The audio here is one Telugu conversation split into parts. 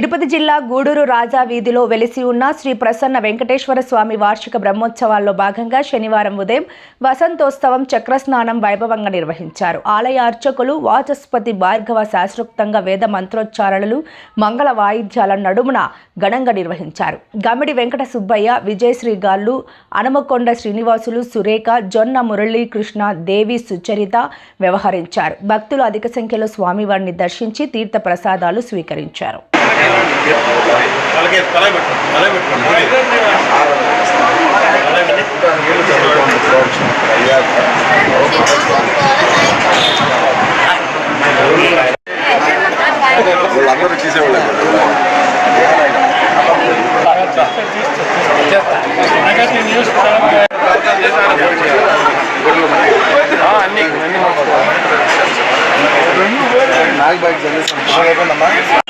తిరుపతి జిల్లా గూడూరు రాజా వీధిలో వెలిసి ఉన్న శ్రీ ప్రసన్న వెంకటేశ్వర స్వామి వార్షిక బ్రహ్మోత్సవాల్లో భాగంగా శనివారం ఉదయం వసంతోత్సవం చక్రస్నానం వైభవంగా నిర్వహించారు. ఆలయ అర్చకులు వాచస్పతి భార్గవ శాస్త్రోక్తంగా వేద మంత్రోచ్చారణలు మంగళ వాయిద్యాల నడుమున ఘనంగా నిర్వహించారు. గమిడి వెంకట సుబ్బయ్య విజయశ్రీ గాళ్ళు అనమకొండ శ్రీనివాసులు సురేఖ జొన్న మురళీకృష్ణ దేవి సుచరిత వ్యవహరించారు. భక్తులు అధిక సంఖ్యలో స్వామివారిని దర్శించి తీర్థ ప్రసాదాలు స్వీకరించారు. తలకి తల పెట్టు తల పెట్టు వాళ్ళందరూ తీసేవాళ్ళు అన్ని అన్ని నాకు బయట చదివేసాను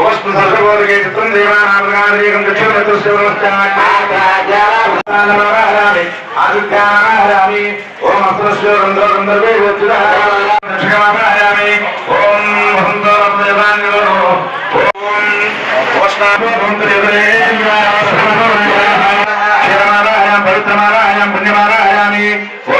ఉపస్మృతర్గోదకే చిత్రం దేవానామగారేకం దక్షిణారాయణామి ఆదిత్యానారాయణామి ఓం అస్త్రశ్వరంధ్రగంధర్వే దక్షిణారాయణామి ఓం వసంతోదేవాన్యో ఓం క్షీరమారాయణం పవిత్రమారాయణం పుణ్యమారాయణామి ఓం ఓం నారాయణామి ఓం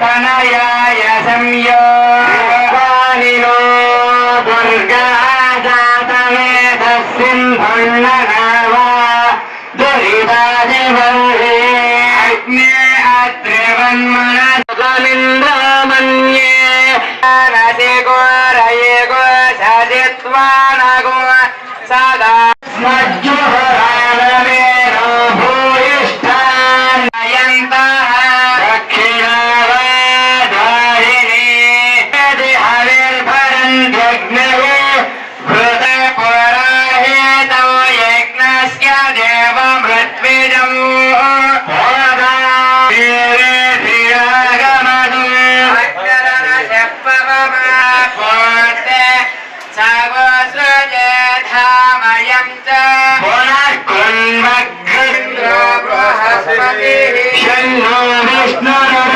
తనయాయ సంయో దుర్గా జాతమే తస్సింభన్ననావా దురిదాదివే అగ్నే అత్రివన్మణ నింద్రమన్యే నది గోరయే గో సజిత్వానగో సదా స్మజ్జుహరా ब्रह्म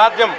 వాద్యం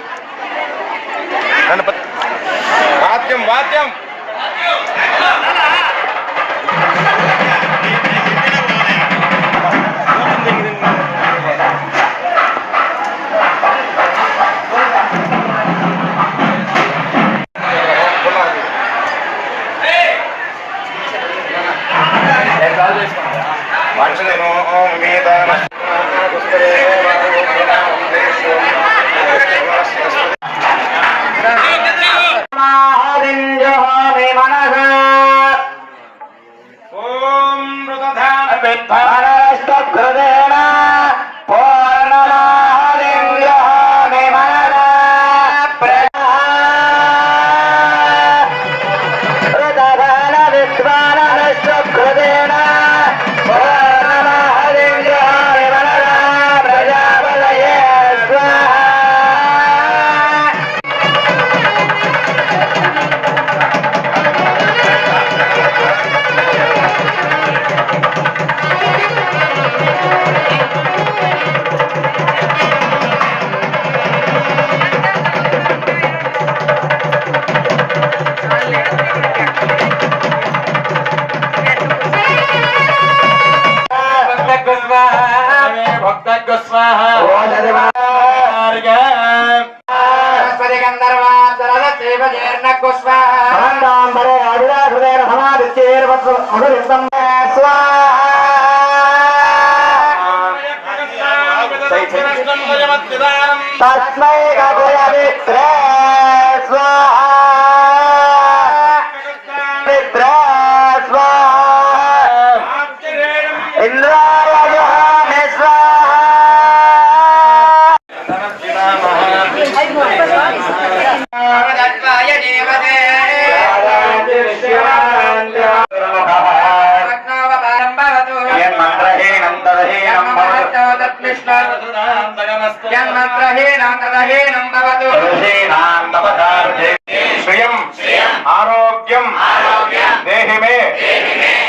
Có thể.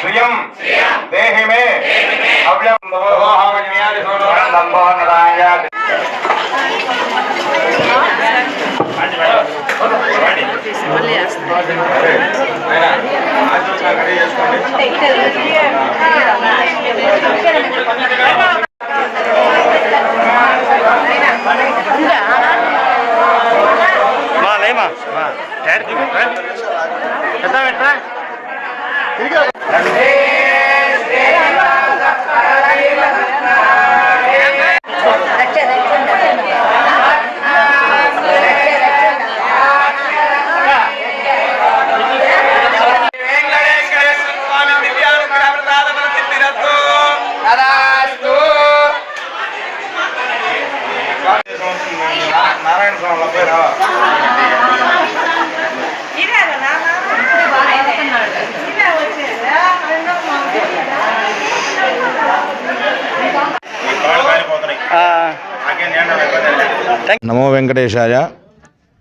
శ్రియం దేహి మే అవ్యం సంపూర్ణదాయ Amém. నమో వెంకటేశాయ.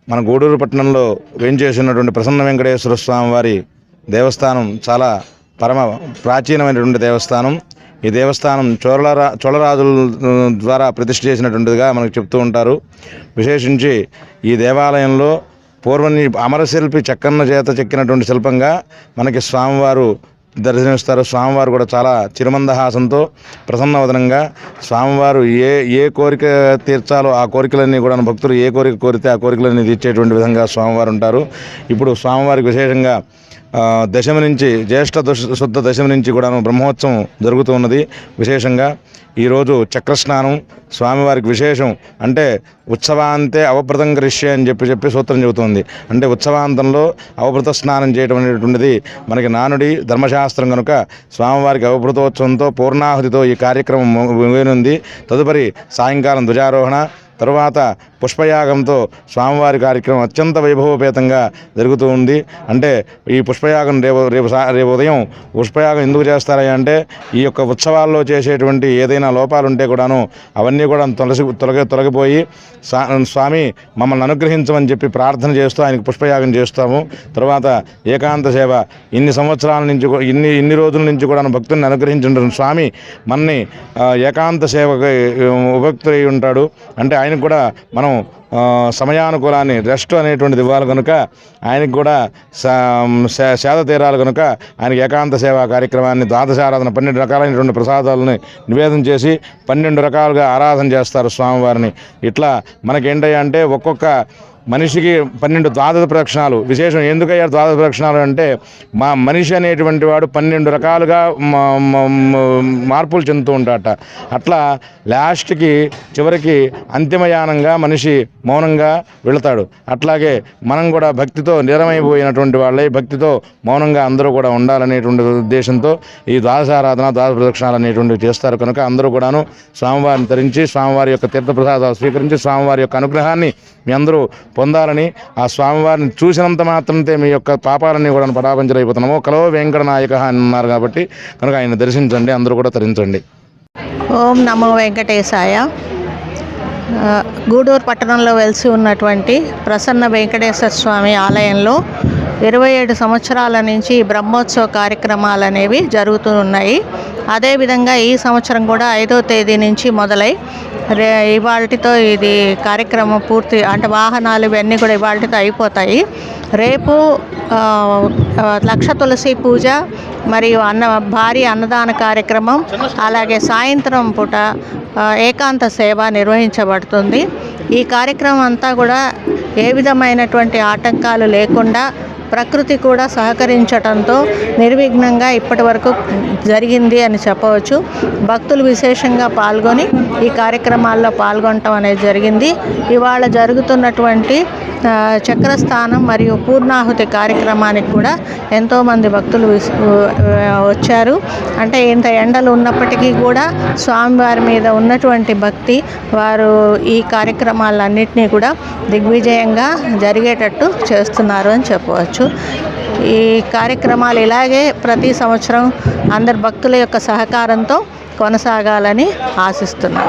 మన గూడూరు పట్టణంలో వేయించేసినటువంటి ప్రసన్న వెంకటేశ్వర స్వామి వారి దేవస్థానం చాలా పరమ ప్రాచీనమైనటువంటి దేవస్థానం. ఈ దేవస్థానం చోళరా చోళరాజుల ద్వారా ప్రతిష్ఠ చేసినటువంటిదిగా మనకు చెప్తూ ఉంటారు. విశేషించి ఈ దేవాలయంలో పూర్వం అమరశిల్పి చెక్కన్న చేత చెక్కినటువంటి శిల్పంగా మనకి స్వామివారు దర్శనమిస్తారు. స్వామివారు కూడా చాలా చిరుమందహాసంతో ప్రసన్నవదనంగా స్వామివారు ఏ ఏ కోరిక తీర్చాలో ఆ కోరికలన్నీ కూడా భక్తులు ఏ కోరిక కోరితే ఆ కోరికలన్నీ తీర్చేటువంటి విధంగా స్వామివారు ఉంటారు. ఇప్పుడు స్వామివారికి విశేషంగా దశమి నుంచి జ్యేష్ఠ శుద్ధ దశమి నుంచి కూడా బ్రహ్మోత్సవం జరుగుతూ ఉన్నది. విశేషంగా ఈరోజు చక్రస్నానం స్వామివారికి విశేషం అంటే ఉత్సవాంతే అవభృతం కరిష్యే అని చెప్పి చెప్పి సూత్రం చెబుతుంది. అంటే ఉత్సవాంతంలో అవభృత స్నానం చేయడం అనేటువంటిది మనకి నానుడి ధర్మశాస్త్రం కనుక స్వామివారికి అవభృతోత్సవంతో పూర్ణాహుతితో ఈ కార్యక్రమం ముగినుంది. తదుపరి సాయంకాలం ధ్వజారోహణ తరువాత పుష్పయాగంతో స్వామివారి కార్యక్రమం అత్యంత వైభవపేతంగా జరుగుతూ ఉంది అంటే ఈ పుష్పయాగం రేపు రేపు రేపు ఉదయం పుష్పయాగం ఎందుకు చేస్తారా అంటే ఈ యొక్క ఉత్సవాల్లో చేసేటువంటి ఏదైనా లోపాలు ఉంటే కూడాను అవన్నీ కూడా తొలసి తొలగి తొలగిపోయి స్వామి మమ్మల్ని అనుగ్రహించమని చెప్పి ప్రార్థన చేస్తూ ఆయనకు పుష్పయాగం చేస్తాము తర్వాత ఏకాంత సేవ ఇన్ని సంవత్సరాల నుంచి ఇన్ని ఇన్ని రోజుల నుంచి కూడా భక్తుల్ని అనుగ్రహించిన స్వామి మన్ని ఏకాంత సేవకు ఉపయుక్తులై ఉంటాడు అంటే ఆయనకు కూడా మనం మనం సమయానుకూలాన్ని రెస్ట్ అనేటువంటిది ఇవ్వాలి కనుక ఆయనకు కూడా సా- సేద తీరాలి కనుక ఆయనకి ఏకాంత సేవా కార్యక్రమాన్ని ద్వాదశారాధన పన్నెండు రకాలైనటువంటి ప్రసాదాలని నివేదన చేసి పన్నెండు రకాలుగా ఆరాధన చేస్తారు స్వామివారిని. ఇట్లా మనకేంటయ్యా అంటే ఒక్కొక్క మనిషికి పన్నెండు ద్వాదశ ప్రదక్షిణాలు. విశేషం ఎందుకయ్యారు ద్వాదశ ప్రదక్షిణాలు అంటే మా మనిషి అనేటువంటి వాడు పన్నెండు రకాలుగా మార్పులు చెందుతూ ఉంటాడట. అట్లా లాస్ట్కి చివరికి అంతిమయానంగా మనిషి మౌనంగా వెళతాడు. అట్లాగే మనం కూడా భక్తితో నిరమైపోయినటువంటి వాళ్ళే భక్తితో మౌనంగా అందరూ కూడా ఉండాలనేటువంటి ఉద్దేశంతో ఈ ద్వాదశారాధన ద్వాదశ ప్రదక్షిణాలు అనేటువంటివి చేస్తారు. కనుక అందరూ కూడాను స్వామివారిని ధరించి స్వామివారి యొక్క తీర్థప్రసాదాలు స్వీకరించి స్వామివారి యొక్క అనుగ్రహాన్ని మీ అందరూ పొందాలని ఆ స్వామివారిని చూసినంత మాత్రంతే మీ యొక్క పాపాలన్నీ కూడా పరాపంచలైపోతున్నాము కలవ వెంకట నాయక అని అన్నారు కాబట్టి కనుక ఆయన దర్శించండి అందరూ కూడా తరించండి. ఓం నమో వెంకటేశాయ. గూడూరు పట్టణంలో వెలిసి ఉన్నటువంటి ప్రసన్న వెంకటేశ్వర స్వామి ఆలయంలో ఇరవై ఏడు సంవత్సరాల నుంచి బ్రహ్మోత్సవ కార్యక్రమాలు అనేవి జరుగుతూ ఉన్నాయి. అదేవిధంగా ఈ సంవత్సరం కూడా ఐదో తేదీ నుంచి మొదలై రే ఇవాళతో ఇది కార్యక్రమం పూర్తి అంటే వాహనాలు ఇవన్నీ కూడా ఇవాళతో అయిపోతాయి. రేపు లక్ష తులసి పూజ మరియు అన్న భారీ అన్నదాన కార్యక్రమం అలాగే సాయంత్రం పూట ఏకాంత సేవ నిర్వహించబడుతుంది. ఈ కార్యక్రమం అంతా కూడా ఏ విధమైనటువంటి ఆటంకాలు లేకుండా ప్రకృతి కూడా సహకరించటంతో నిర్విఘ్నంగా ఇప్పటి వరకు జరిగింది అని చెప్పవచ్చు. భక్తులు విశేషంగా పాల్గొని ఈ కార్యక్రమాల్లో పాల్గొనటం అనేది జరిగింది. ఇవాళ జరుగుతున్నటువంటి చక్రస్థానం మరియు పూర్ణాహుతి కార్యక్రమానికి కూడా ఎంతోమంది భక్తులు విస్- వచ్చారు. అంటే ఇంత ఎండలు ఉన్నప్పటికీ కూడా స్వామివారి మీద ఉన్నటువంటి భక్తి వారు ఈ కార్యక్రమాలన్నింటినీ కూడా దిగ్విజయంగా జరిగేటట్టు చేస్తున్నారు అని చెప్పవచ్చు. ఈ కార్యక్రమాలు ఇలాగే ప్రతి సంవత్సరం అందరి భక్తుల యొక్క సహకారంతో కొనసాగాలని ఆశిస్తున్నాను.